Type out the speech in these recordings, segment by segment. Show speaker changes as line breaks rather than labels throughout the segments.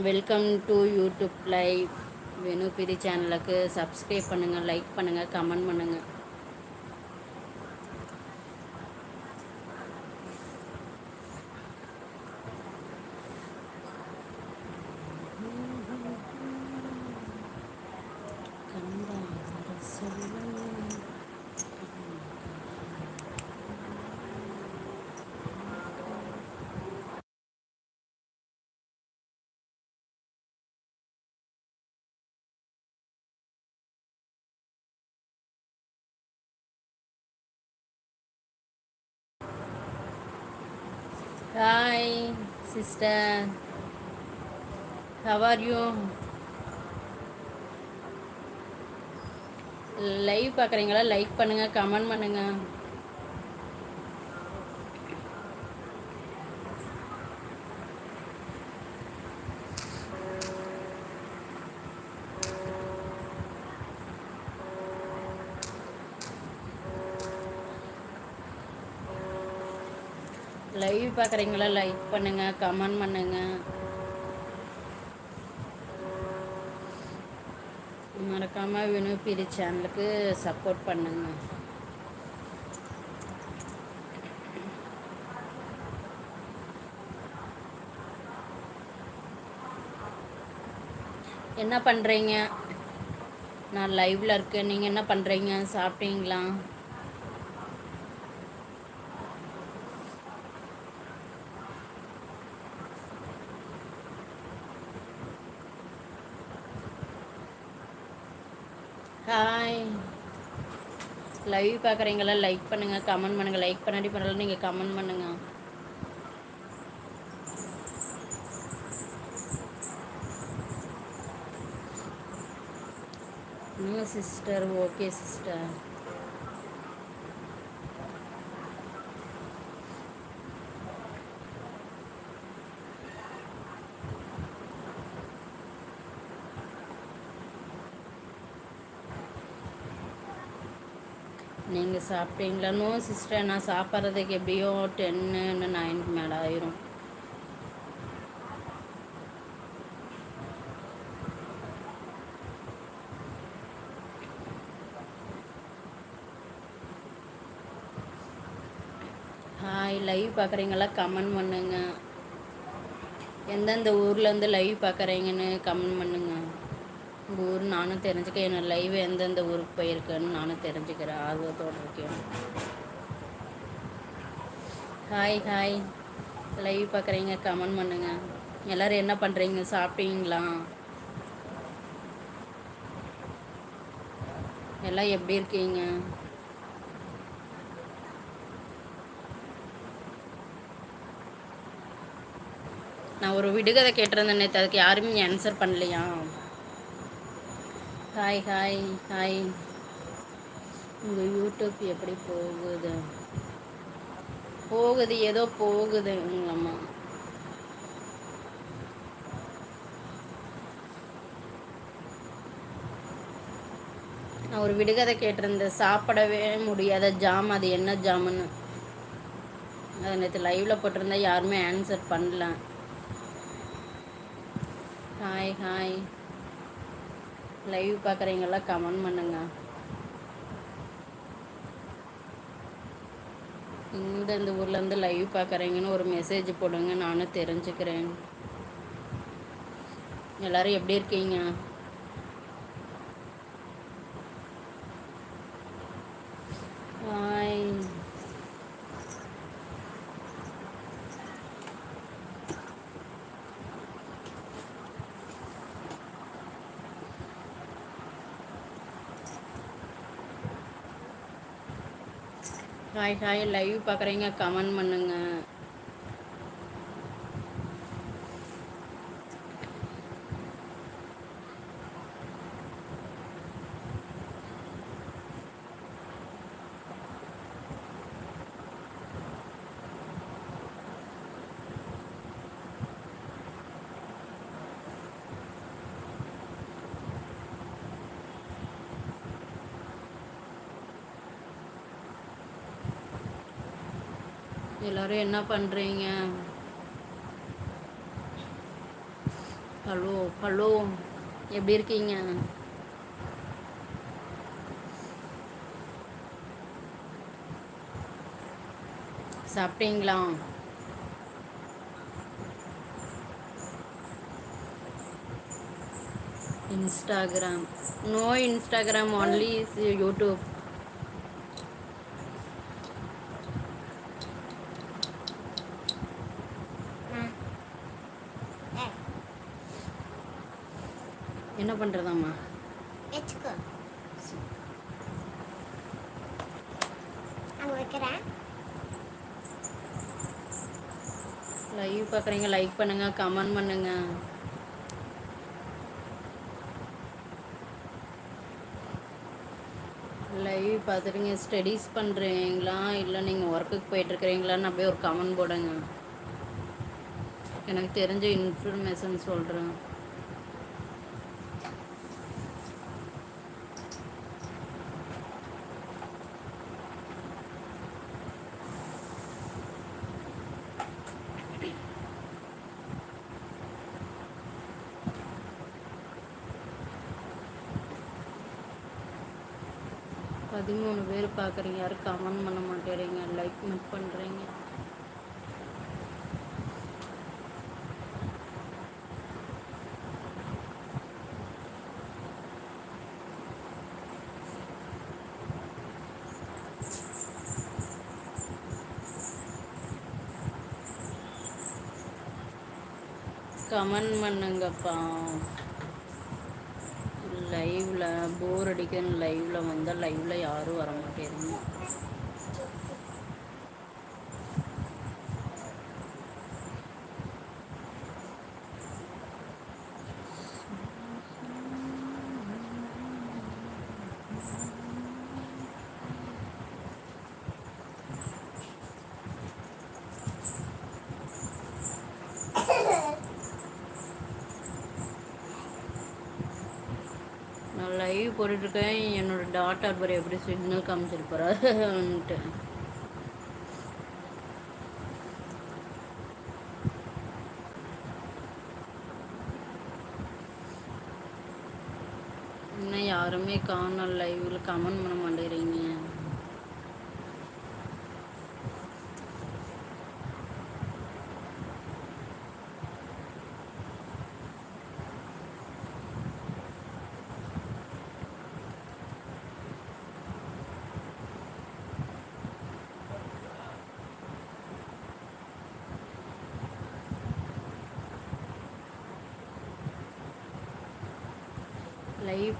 Welcome to YouTube live Venu பிரி சேனலுக்கு subscribe பண்ணுங்கள் லைக் பண்ணுங்கள் கமெண்ட் பண்ணுங்கள் hi sister how are you live பார்க்குறீங்களா? லைக் பண்ணுங்கள் கமெண்ட் பண்ணுங்கள் லைவ் பார்க்குறீங்களா லைக் பண்ணுங்கள் கமெண்ட் பண்ணுங்கள் மறக்காமல் வினு பிரி சேனலுக்கு சப்போர்ட் பண்ணுங்கள் என்ன பண்ணுறீங்க நான் லைவில் இருக்கேன். நீங்கள் என்ன பண்ணுறீங்க சாப்பிட்டீங்களா ஹாய் லைவ் பார்க்குறீங்களா? லைக் பண்ணுங்கள் கமெண்ட் பண்ணுங்கள் லைக் பண்ணாடி பண்ணலாம் நீங்கள் கமெண்ட் பண்ணுங்கள் சிஸ்டர் ஓகே சிஸ்டர் நீங்கள் சாப்பிட்டீங்களா நோ சிஸ்டர் நான் சாப்பிட்றதுக்கு எப்படியோ டென்னு நைனுக்கு மேலே ஆயிரும். ஹாய் லைவ் பார்க்குறீங்களா? கமெண்ட் பண்ணுங்க. எந்தெந்த ஊர்லேருந்து லைவ் பார்க்குறீங்கன்னு கமெண்ட் பண்ணுங்க. உங்கள் ஊர் நானும் தெரிஞ்சுக்க என்னோடய லைவ் எந்தெந்த ஊருக்கு போயிருக்கேன்னு நானும் தெரிஞ்சுக்கிறேன் ஆர்வத்தோடு இருக்கேன். ஹாய் ஹாய் லைவ் பார்க்குறீங்க கமெண்ட் பண்ணுங்க. எல்லோரும் என்ன பண்ணுறீங்க சாப்பிட்டீங்களா? எல்லாம் எப்படி இருக்கீங்க? நான் ஒரு விடுகதை கேட்டிருந்தேன் நேற்று அதுக்கு யாருமே ஆன்சர் பண்ணலையா? ஹாய் ஹாய் ஹாய் உங்கள் யூடியூப் எப்படி போகுது? போகுது ஏதோ போகுது உங்களம்மா நான் ஒரு விடுகதை கேட்டிருந்தேன். சாப்பிடவே முடியாத ஜாம். அது என்ன ஜாமுன்னு அதை நேற்று லைவில் போட்டிருந்தா யாருமே ஆன்சர் பண்ணல. ஹாய் ஹாய் லைவ் பார்க்குறீங்களா கமெண்ட் பண்ணுங்க. இந்த இந்த ஊர்லேருந்து லைவ் பார்க்குறீங்கன்னு ஒரு மெசேஜ் போடுங்க. நானும் தெரிஞ்சுக்கிறேன். எல்லோரும் எப்படி இருக்கீங்க? ஹாய் ஹாய் லைவ் பார்க்குறீங்க கமெண்ட் பண்ணுங்கள் எல்லோரும் என்ன பண்ணுறீங்க ஹலோ ஹலோ எப்படி இருக்கீங்க சாப்பிட்டீங்களா Instagram no Instagram only is YouTube என்ன பண்ணுறதாம்மா
வச்சுக்கோ. அங்கே வைக்கிறேன்.
லைவ் பார்க்குறீங்க லைக் பண்ணுங்க கமெண்ட் பண்ணுங்க. லைவ் பார்த்துட்டுங்க ஸ்டடீஸ் பண்ணுறீங்களா இல்லை நீங்கள் ஒர்க்குக்கு போயிட்டுருக்கிறீங்களான்னு அப்படியே ஒரு கமெண்ட் போடுங்க. எனக்கு தெரிஞ்ச இன்ஃபர்மேஷன் சொல்கிறேன் பதிமூணு பேர் பார்க்குறீங்க. யாரும் கமெண்ட் பண்ண மாட்டேறீங்க. லைக் மிட் பண்ணுறீங்க கமெண்ட் பண்ணுங்கப்பா. போர் அடிக்கிறேன் லைவில் வந்தால் லைவில் யாரும் வர மாட்டேங்குது நான் லைவ் போட்டுட்ருக்கேன். என்னோட டாட் பாரு எப்படி சிக்னல் காமிச்சிருப்பாருன்ட்டு இன்னும் யாருமே காணல் லைவில் கமெண்ட் பண்ண மாட்டேறீங்க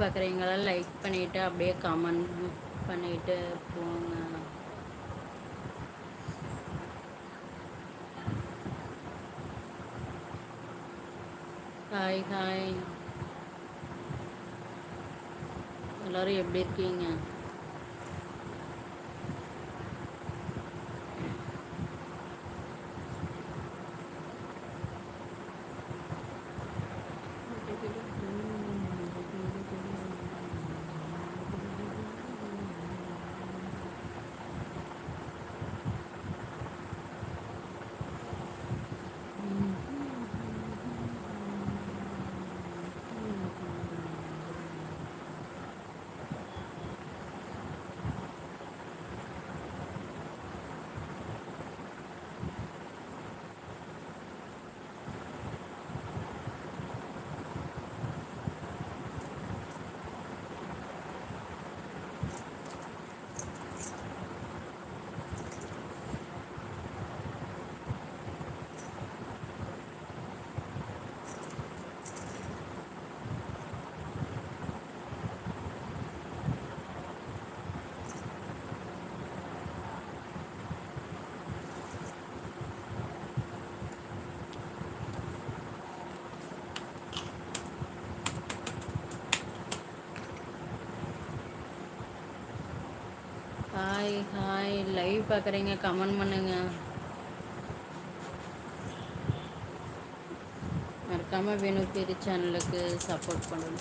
பார்க்குறீங்களா லைக் பண்ணிவிட்டு அப்படியே கமெண்ட் பண்ணிவிட்டு போங்க. ஹாய் ஹாய் எல்லோரும் எப்படி இருக்கீங்க? ஹாய் ஹாய் லைவ் பார்க்குறீங்க கமெண்ட் பண்ணுங்க. மறக்காம வேணு பேரி சேனலுக்கு சப்போர்ட் பண்ணுங்க.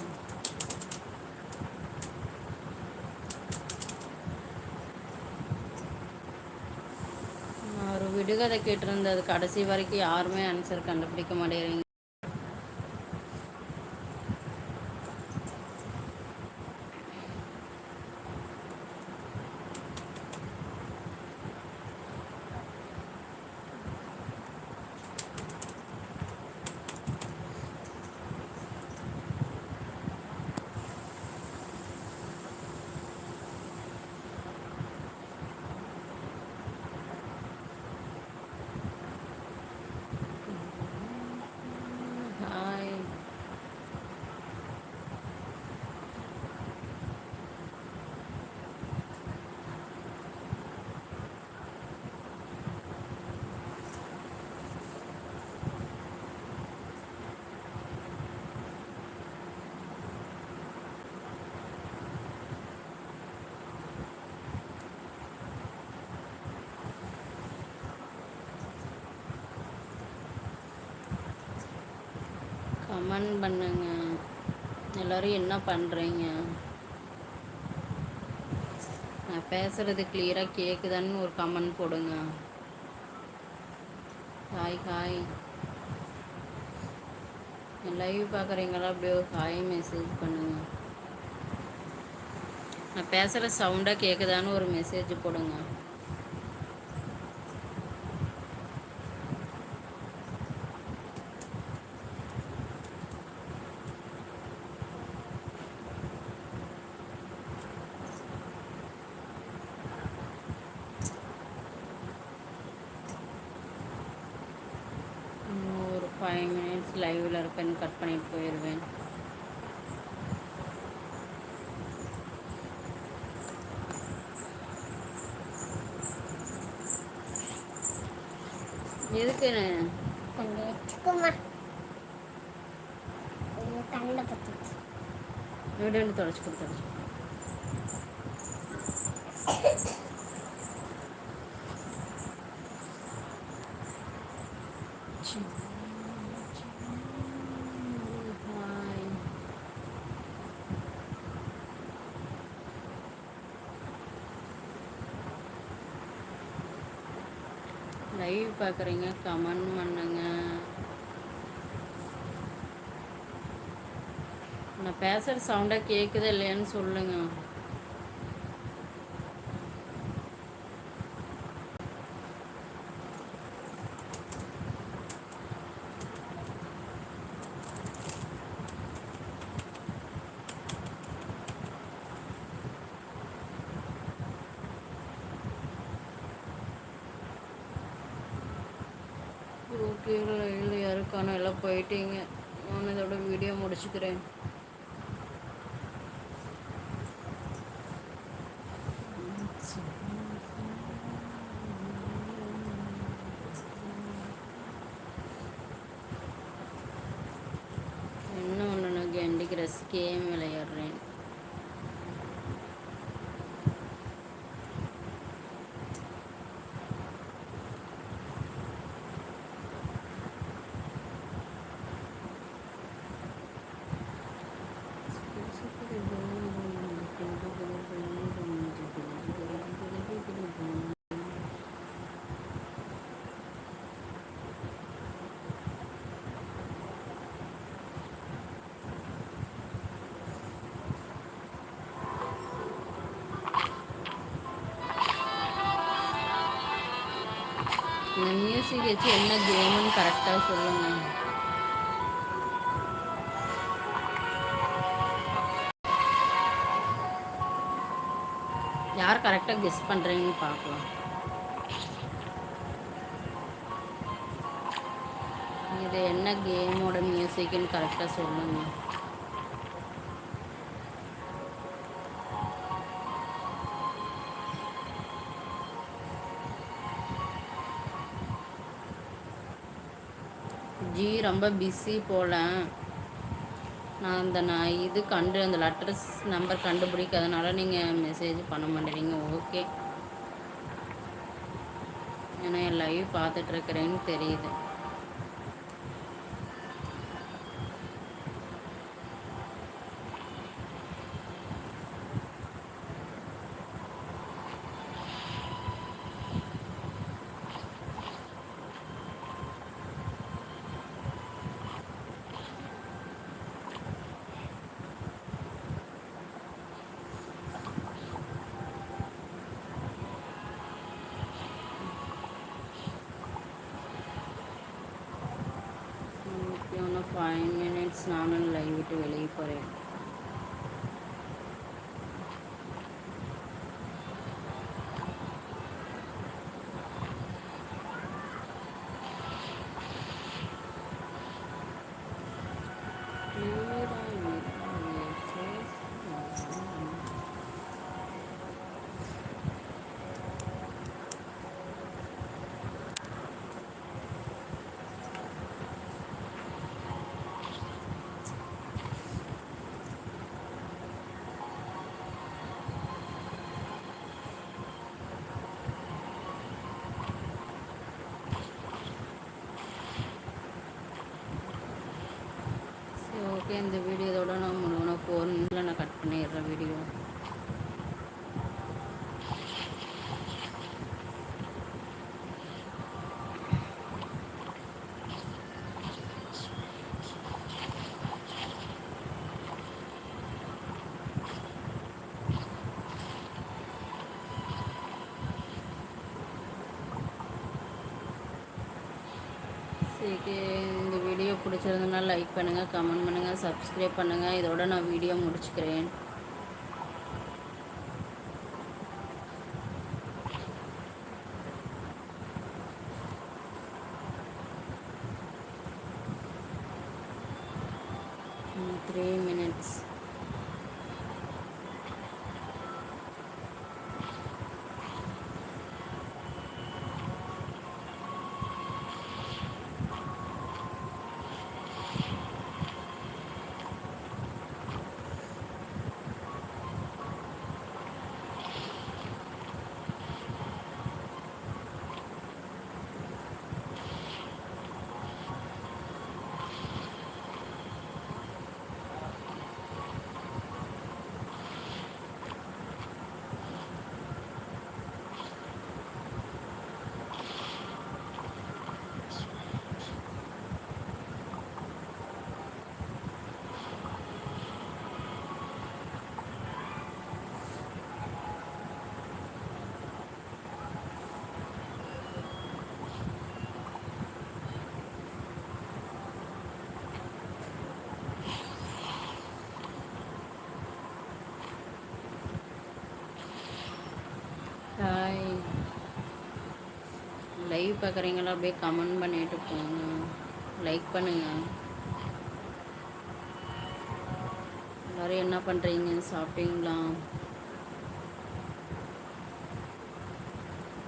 நான் ஒரு விடுகதை கேட்டிருந்தது கடைசி வரைக்கும் யாருமே ஆன்சர் கண்டுபிடிக்க மாட்டேங்கிறீங்க. கமெண்ட் பண்ணுங்க. எல்லோரும் என்ன பண்ணுறீங்க நான் பேசுகிறது கிளியராக கேட்குதான்னு ஒரு கமெண்ட் போடுங்க. ஹாய் ஹாய் லைவ் பார்க்குறீங்களா? அப்படியே ஒரு ஹாய் மெசேஜ் பண்ணுங்கள் நான் பேசுகிற சவுண்டாக கேட்குதான்னு ஒரு மெசேஜ் போடுங்க. வீடு தொடச்சி கொடுத்துருச்சு லைவ் பார்க்குறீங்க கமெண்ட் பண்ணுங்க நான் பேசுகிற சவுண்டாக கேட்குது இல்லையான்னு சொல்லுங்கள் ஓகே இல்லை யாருக்கான எல்லாம் போயிட்டீங்க. நான் இதோட வீடியோ முடிச்சுக்கிறேன் என்ன ஒன்று நான் விளையாடுறேன். இந்த மியூசிக் வச்சு என்ன கேமுன்னு கரெக்டாக சொல்லுங்கள் யார் கரெக்டாக கெஸ் பண்ணுறீங்கன்னு பார்க்கலாம். இது என்ன கேமோட மியூசிக்னு கரெக்டாக சொல்லுங்கள் ரொம்ப பிஸி போல். நான் அந்த நான் இது கண்டு அந்த லெட்டர்ஸ் நம்பர் கண்டுபிடிக்காதனால நீங்கள் மெசேஜ் பண்ண மாட்டேறீங்க. ஓகே ஏன்னா என் லைவ் பார்த்துட்ருக்குறேன்னு தெரியுது. ஃபைவ் மினிட்ஸ் நானும் லைவ் விட்டு வெளியே போகிறேன் Okay இந்த வீடியோ இதோட நான் முடிவுனா ஃபோனில் நான் கட் பண்ணிடுறேன் வீடியோ. சரி இந்த வீடியோ பிடிச்சிருந்ததுன்னா லைக் பண்ணுங்கள் கமெண்ட் பண்ணுங்கள் சப்ஸ்கிரைப் பண்ணுங்கள் இதோட நான் வீடியோ முடிச்சுக்கிறேன் த்ரீ மினிட்ஸ் ஹாய் லைவ் பார்க்குறீங்களா அப்படியே கமெண்ட் பண்ணிட்டு போங்க. லைக் பண்ணுங்க. எல்லோரும் என்ன பண்ணுறீங்க சாப்பிட்டீங்களா?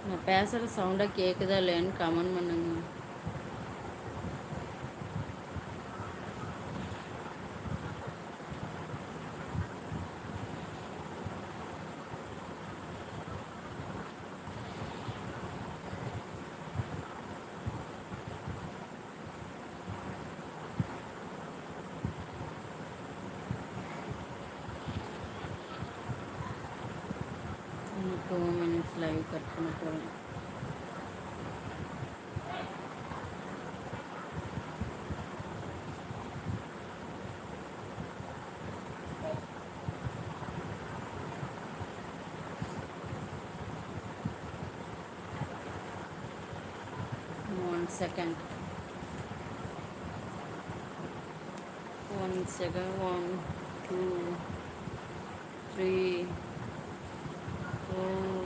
நான் பேசுகிற சவுண்டாக கேட்குதா இல்லையான்னு கமெண்ட் பண்ணுங்க. One second. One second. One two three four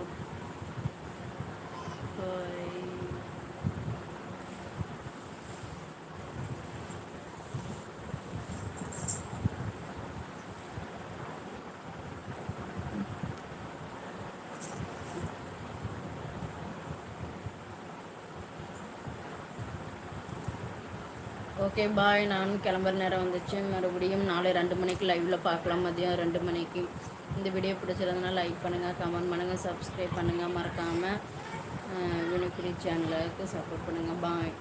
five okay bye. நானும் கிளம்புற நேரம் வந்துச்சு. மறுபடியும் நாளை ரெண்டு மணிக்கு லைவில் பார்க்கலாம். மதியம் ரெண்டு மணிக்கு. இந்த வீடியோ பிடிச்சிருந்தனா லைக் பண்ணுங்கள் கமெண்ட் பண்ணுங்கள் சப்ஸ்கிரைப் பண்ணுங்கள் மறக்காமல் வினுக்குடி சேனலுக்கு சப்போர்ட் பண்ணுங்கள் பாய்